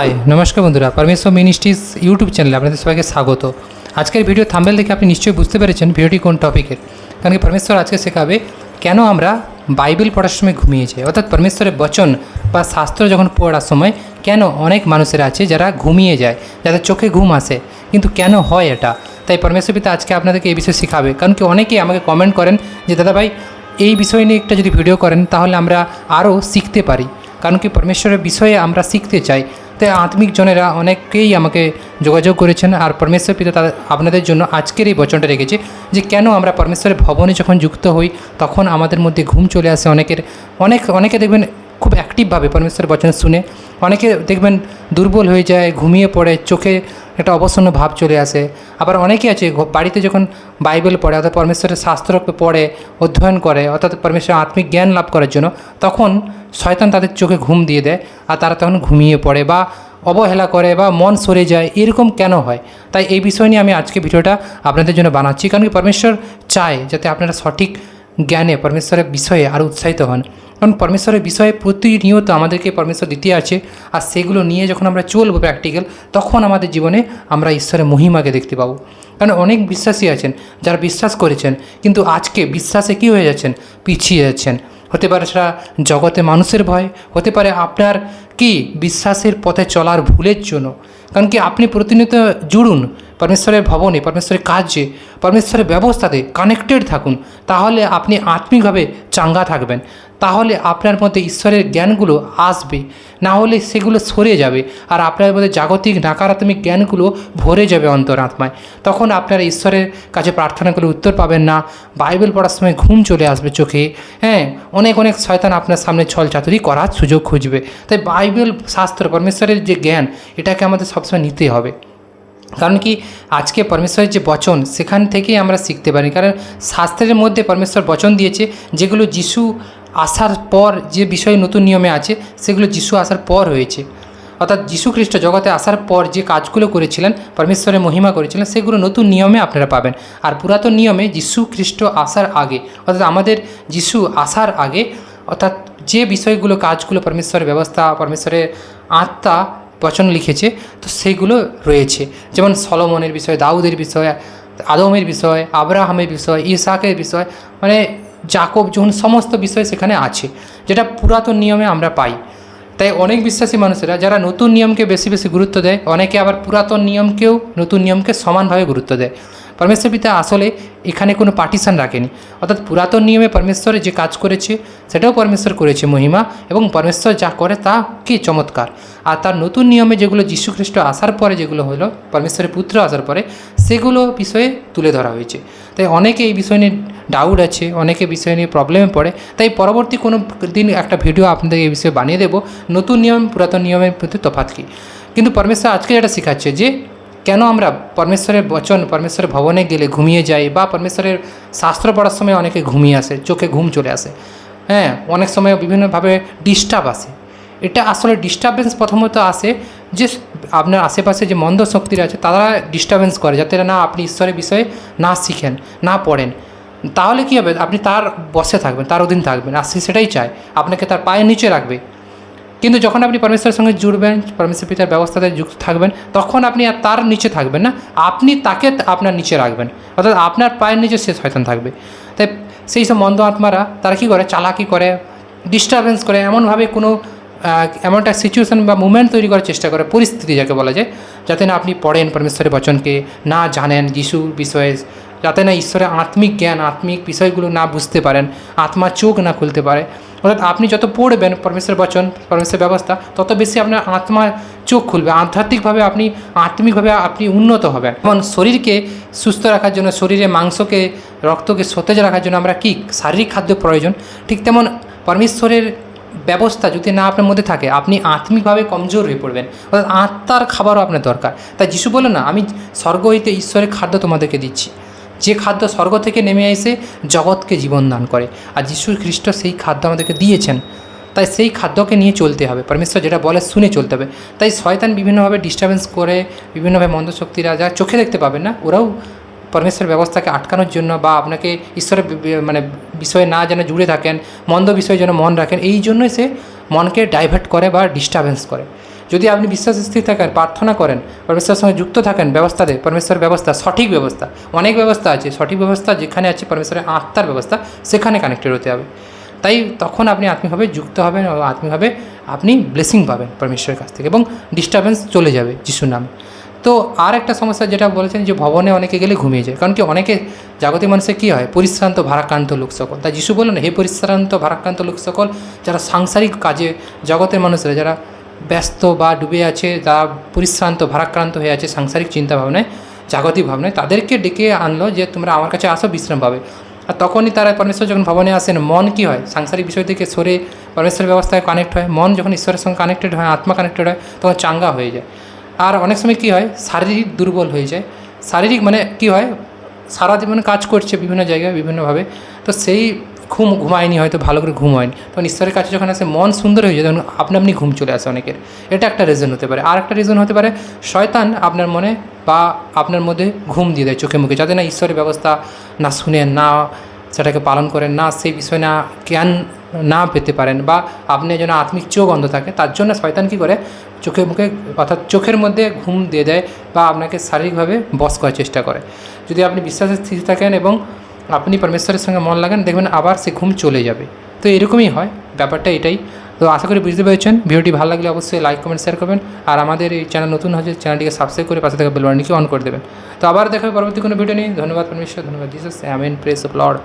High নমস্কার বন্ধুরা পরমেশ্বর মিনিস্ট্রিজ ইউটিউব চ্যানেলে আপনাদের সবাইকে স্বাগত। আজকের ভিডিও থাম্বেল দেখে আপনি নিশ্চয়ই বুঝতে পেরেছেন ভিডিওটি কোন টপিকের কারণ কি পরমেশ্বর আজকে শেখাবে কেন আমরা বাইবেল পড়ার সময় ঘুমিয়ে যাই। অর্থাৎ পরমেশ্বরের বচন বা শাস্ত্র যখন পড়ার সময় কেন অনেক মানুষের আছে যারা ঘুমিয়ে যায়, যাদের চোখে ঘুম আসে, কিন্তু কেন হয় এটা? তাই পরমেশ্বর পিতা আজকে আপনাদেরকে এই বিষয়ে শেখাবে। কারণ কি অনেকেই আমাকে কমেন্ট করেন যে, দাদা ভাই, এই বিষয় নিয়ে একটা যদি ভিডিও করেন, তাহলে আমরা আরও শিখতে পারি। কারণ কি পরমেশ্বরের বিষয়ে আমরা শিখতে চাই। তাই আত্মিক জনেরা অনেকেই আমাকে যোগাযোগ করেছেন আর পরমেশ্বর পিতা তাদের আপনাদের জন্য আজকের এই বচনটা রেখেছে যে কেন আমরা পরমেশ্বরের ভবনে যখন যুক্ত হই, তখন আমাদের মধ্যে ঘুম চলে আসে অনেকের। অনেক অনেকে দেখবেন খুব অ্যাক্টিভভাবে পরমেশ্বরের বচন শুনে। অনেকে দেখবেন দুর্বল হয়ে যায়, ঘুমিয়ে পড়ে, চোখে একটা অবসন্ন ভাব চলে আসে। আবার অনেকে আছে বাড়িতে যখন বাইবেল পড়ে, অর্থাৎ পরমেশ্বরের শাস্ত্র পড়ে, অধ্যয়ন করে, অর্থাৎ পরমেশ্বর আত্মিক জ্ঞান লাভ করার জন্য, তখন শয়তান তাদের চোখে ঘুম দিয়ে দেয় আর তারা তখন ঘুমিয়ে পড়ে বা অবহেলা করে বা মন সরে যায়, এরকম কেন হয়? তাই এই বিষয় নিয়ে আমি আজকে ভিডিওটা আপনাদের জন্য বানাচ্ছি। কারণ কি, পরমেশ্বর চায় যাতে আপনারা সঠিক জ্ঞানে, পরমেশ্বরের বিষয়ে আরও উৎসাহিত হন। কারণ পরমেশ্বরের বিষয়ে প্রতিনিয়ত আমাদেরকে পরমেশ্বর দিতে আছে। আর সেগুলো নিয়ে যখন আমরা চলবো প্র্যাকটিক্যাল তখন আমাদের জীবনে আমরা ঈশ্বরের মহিমাকে দেখতে পাবো। কারণ অনেক বিশ্বাসী আছেন, যারা বিশ্বাস করেছেন, কিন্তু আজকে বিশ্বাসে কী হয়ে যাচ্ছেন? পিছিয়ে যাচ্ছেন। হতে পারে সেটা জগতে মানুষের ভয়, হতে পারে আপনার কি বিশ্বাসের পথে চলার ভুলের জন্য। কারণ কি আপনি প্রতিনিয়ত জুড়ুন পরমেশ্বরের ভবনে, পরমেশ্বরের কাজে পরমেশ্বরের ব্যবস্থাতে কানেক্টেড থাকুন। তাহলে আপনি আত্মিকভাবে চাঙ্গা থাকবেন। তাহলে আপনার মধ্যে ঈশ্বরের জ্ঞানগুলো আসবে। না হলে সেগুলো সরে যাবে। আর আপনার মধ্যে জাগতিক নাকারাত্মক জ্ঞানগুলো ভরে যাবে অন্তরাত্মায়। তখন আপনারা ঈশ্বরের কাছে প্রার্থনা করে উত্তর পাবেন না। বাইবেল পড়ার সময় ঘুম চলে আসবে চোখে। হ্যাঁ অনেক অনেক শয়তান আপনার সামনে ছল চাতুরি করার সুযোগ খুঁজবে। তাই বাইবেল শাস্ত্র, পরমেশ্বরের যে জ্ঞান, এটাকে আমাদের সবসময় নিতে হবে। কারণ কি আজকে পরমেশ্বরের যে বচন, সেখান থেকেই আমরা শিখতে পারি। কারণ শাস্ত্রের মধ্যে পরমেশ্বর বচন দিয়েছে, যেগুলো যিশু আসার পর যে বিষয় নতুন নিয়মে আছে, সেগুলো যিশু আসার পর হয়েছে। অর্থাৎ খ্রিস্ট জগতে আসার পর যে কাজগুলো করেছিলেন, পরমেশ্বরের মহিমা করেছিলেন, সেগুলো নতুন নিয়মে আপনারা পাবেন। আর পুরাতন নিয়মে যিশু খ্রিস্ট আসার আগে, অর্থাৎ আমাদের যিশু আসার আগে, অর্থাৎ যে বিষয়গুলো, কাজগুলো পরমেশ্বরের ব্যবস্থা, পরমেশ্বরের আত্মা বচন লিখেছে, তো সেইগুলো রয়েছে। যেমন সলমনের বিষয়, দাউদের বিষয়, আদমের বিষয়, আব্রাহামের বিষয়, ইসাকের বিষয় মানে জাকব, যখন সমস্ত বিষয় সেখানে আছে, যেটা পুরাতন নিয়মে আমরা পাই। তাই অনেক বিশ্বাসী মানুষেরা যারা নতুন নিয়মকে বেশি বেশি গুরুত্ব দেয়, অনেকে আবার পুরাতন নিয়মকেও নতুন নিয়মকে সমানভাবে গুরুত্ব দেয়। পরমেশ্বর পিতা আসলে এখানে কোনো পার্টিশন রাখেনি অর্থাৎ পুরাতন নিয়মে পরমেশ্বর যে কাজ করেছে সেটাও পরমেশ্বর করেছে মহিমা এবং পরমেশ্বর যা করে তা কি চমৎকার আর তার নতুন নিয়মে যেগুলো যীশু খ্রিস্ট আসার পরে যেগুলো হলো পরমেশ্বরের পুত্র আসার পরে সেগুলো বিষয়ে তুলে ধরা হয়েছে তাই অনেকে এই বিষয় নিয়ে ডাউট আছে অনেকে বিষয় নিয়ে প্রবলেমে পড়ে তাই পরবর্তী কোনো দিন একটা ভিডিও আপনাদের এই বিষয়ে বানিয়ে দেবো। নতুন নিয়ম, পুরাতন নিয়মের প্রতি তফাৎ কী? কিন্তু পরমেশ্বর আজকে এটা শেখাচ্ছে যে কেন আমরা পরমেশ্বরের বচন, পরমেশ্বরের ভবনে গেলে ঘুমিয়ে যাই বা পরমেশ্বরের শাস্ত্র পড়ার সময় অনেকে ঘুমিয়ে আসে, চোখে ঘুম চলে আসে। হ্যাঁ অনেক সময় বিভিন্নভাবে ডিস্টার্ব আসে। এটা আসলে ডিস্টারবেন্স প্রথমত আসে যে আপনার আশেপাশে যে মন্দ শক্তিরা আছে, তারা ডিস্টারবেন্স করে যাতে না আপনি ঈশ্বরের বিষয়ে না শিখেন, না পড়েন। তাহলে কী হবে? আপনি তার বসে থাকবেন, তার অধীন থাকবেন। আর সেটাই চায়। আপনাকে তার পায়ের নিচে রাখবে। কিন্তু যখন আপনি পরমেশ্বরের সঙ্গে জুড়বেন, পরমেশ্বর পিতার ব্যবস্থাতে যুক্ত থাকবেন, তখন আপনি আর তার নিচে থাকবেন না। আপনি তাকে আপনার নিচে রাখবেন। অর্থাৎ আপনার পায়ের নিচে সে শয়তান থাকবে। তাই সেই সব মন্দ আত্মারা, তারা কী করে? চালাকি করে ডিস্টারবেন্স করে, এমনভাবে কোনো এমন একটা সিচুয়েশন বা মুভমেন্ট তৈরি করার চেষ্টা করে। পরিস্থিতি যাকে বলা যায়। যাতে না আপনি পড়েন পরমেশ্বরের বচনকে, না জানেন যিশুর বিষয়ে, যাতে না ঈশ্বরের আত্মিক জ্ঞান, আত্মিক বিষয়গুলো না বুঝতে পারেন, আত্মার চোখ না খুলতে পারে। অর্থাৎ আপনি যত পড়বেন পরমেশ্বর বচন, পরমেশ্বর ব্যবস্থা, তত বেশি আপনার আত্মার চোখ খুলবে। আধ্যাত্মিকভাবে আপনি, আত্মিকভাবে আপনি উন্নত হবেন। যেমন শরীরকে সুস্থ রাখার জন্য, শরীরে মাংসকে, রক্তকে সতেজ রাখার জন্য আমরা কী? শারীরিক খাদ্য প্রয়োজন। ঠিক তেমন পরমেশ্বরের ব্যবস্থা যদি না আপনার মধ্যে থাকে, আপনি আত্মিকভাবে কমজোর হয়ে পড়বেন। অর্থাৎ আত্মার খাবারও আপনার দরকার। তাই যিশু বলে না, আমি স্বর্গ হইতে ঈশ্বরের খাদ্য তোমাদেরকে দিচ্ছি। যে খাদ্য স্বর্গ থেকে নেমে এসে জগৎকে জীবন দান করে। আর যিশু খ্রিস্ট সেই খাদ্য আমাদেরকে দিয়েছেন। তাই সেই খাদ্যকে নিয়ে চলতে হবে। পরমেশ্বর যেটা বলে শুনে চলতে হবে। তাই শয়তান বিভিন্নভাবে ডিস্টারবেন্স করে, বিভিন্নভাবে মন্দ শক্তিরা যা চোখে দেখতে পাবে না, ওরাও পরমেশ্বরের ব্যবস্থাকে আটকানোর জন্য বা আপনাকে ঈশ্বরের মানে বিষয়ে না যেন জুড়ে থাকেন, মন্দ বিষয়ে যেন মন রাখেন, এই জন্যই সে মনকে ডাইভার্ট করে বা ডিস্টারবেন্স করে। যদি আপনি বিশ্বাস স্থির থাকেন প্রার্থনা করেন, পরমেশ্বরের সঙ্গে যুক্ত থাকেন ব্যবস্থাতে পরমেশ্বরের ব্যবস্থা, সঠিক ব্যবস্থা, অনেক ব্যবস্থা আছে, সঠিক ব্যবস্থা যেখানে আছে পরমেশ্বরের আত্মার ব্যবস্থা, সেখানে কানেক্টেড হতে হবে। তাই তখন আপনি আত্মিকভাবে যুক্ত হবেন এবং আত্মিকভাবে আপনি ব্লেসিং পাবেন পরমেশ্বরের কাছ থেকে এবং ডিস্টারবেন্স চলে যাবে যিশুর নামে। তো আর একটা সমস্যা যেটা বলেছেন যে ভবনে অনেকে গেলে ঘুমিয়ে যায়, কারণ কি অনেকে জাগতিক মানুষের কী হয়, পরিশ্রান্ত, ভারাক্রান্ত লোক সকল। তাই যিশু বললেন, হে পরিশ্রান্ত, ভারাক্রান্ত লোক সকল, যারা সাংসারিক কাজে জগতের মানুষরা, যারা ব্যস্ত বা ডুবে আছে যারা পরিশ্রান্ত, ভারাক্রান্ত হয়ে আছে সাংসারিক চিন্তা ভাবনায় জাগতিক ভাবনায়, তাদেরকে ডেকে আনলো যে তোমরা আমার কাছে আসো, বিশ্রাম পাবে। আর তখনই তারা পরমেশ্বর যখন ভবনে আসেন, মন কি হয়? সাংসারিক বিষয় থেকে সরে পরমেশ্বরের ব্যবস্থায় কানেক্ট হয়। মন যখন ঈশ্বরের সঙ্গে কানেক্টেড হয়, আত্মা কানেক্টেড হয়, তখন চাঙ্গা হয়ে যায়। আর অনেক সময় কী হয়? শারীরিক দুর্বল হয়ে যায়। শারীরিক মানে কী হয়? সারা জীবনে কাজ করছে বিভিন্ন জায়গায়, বিভিন্নভাবে। তো সেই ঘুম ঘুমায়নি, হয়তো ভালো করে ঘুম হয়নি তখন ঈশ্বরের কাছে যখন আসে, মন সুন্দর হয়ে যায়, তখন আপনি আপনি ঘুম চলে আসে অনেকের। এটা একটা রিজন হতে পারে। আর একটা রিজন হতে পারে, শয়তান আপনার মনে বা আপনার মধ্যে ঘুম দিয়ে দেয় চোখে মুখে। যাতে না ঈশ্বরের ব্যবস্থা না শুনেন না সেটাকে পালন করেন, না সেই বিষয়ে না জ্ঞান না পেতে পারেন বা আপনি যেন আত্মিক চোখ অন্ধ থাকে, তার জন্য শয়তান কী করে? চোখে মুখে, অর্থাৎ চোখের মধ্যে ঘুম দিয়ে দেয় বা আপনাকে শারীরিকভাবে বস করার চেষ্টা করে। যদি আপনি বিশ্বাসের স্থির থাকেন এবং আপনি পরমেশ্বরের সঙ্গে মন লাগান, দেখবেন আবার সে ঘুম চলে যাবে। তো এরকমই হয়, ব্যাপারটা এটাই। তো আশা করি বুঝতে পেরেছেন। ভিডিওটি ভালো লাগলে অবশ্যই লাইক কমেন্ট শেয়ার করবেন। আর আমাদের এই চ্যানেল নতুন হয়েছে চ্যানেলটিকে সাবস্ক্রাইব করে পাশে থাকা নিচে অন করে দেবেন। তো আবার দেখা হবে পরবর্তী কোনো ভিডিও নেই ধন্যবাদ পরমেশ্বর, ধন্যবাদ Jesus amen praise of Lord